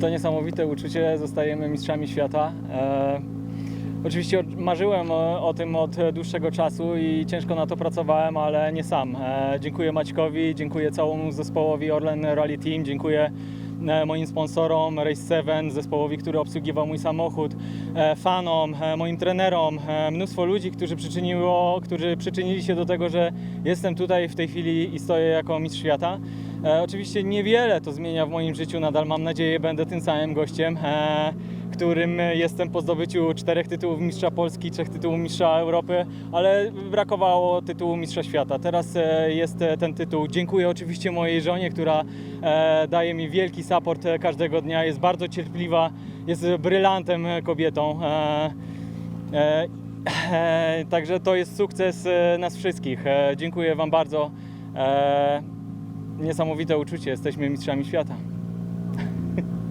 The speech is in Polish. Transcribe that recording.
To niesamowite uczucie, zostajemy mistrzami świata. E, oczywiście marzyłem o, tym od dłuższego czasu i ciężko na to pracowałem, ale nie sam. E, dziękuję Maćkowi, dziękuję całemu zespołowi Orlen Rally Team, dziękuję e, moim sponsorom Race 7, zespołowi, który obsługiwał mój samochód, fanom, moim trenerom, mnóstwo ludzi, którzy, którzy przyczynili się do tego, że jestem tutaj w tej chwili i stoję jako mistrz świata. E, oczywiście niewiele to zmienia w moim życiu, nadal mam nadzieję będę tym samym gościem, e, którym jestem po zdobyciu czterech tytułów mistrza Polski, trzech tytułów mistrza Europy, ale brakowało tytułu mistrza świata. Teraz e, jest e, ten tytuł. Dziękuję oczywiście mojej żonie, która e, daje mi wielki support e, każdego dnia, jest bardzo cierpliwa, jest brylantem e, kobietą. E, e, Także to jest sukces nas wszystkich. Dziękuję Wam bardzo. Niesamowite uczucie, jesteśmy mistrzami świata.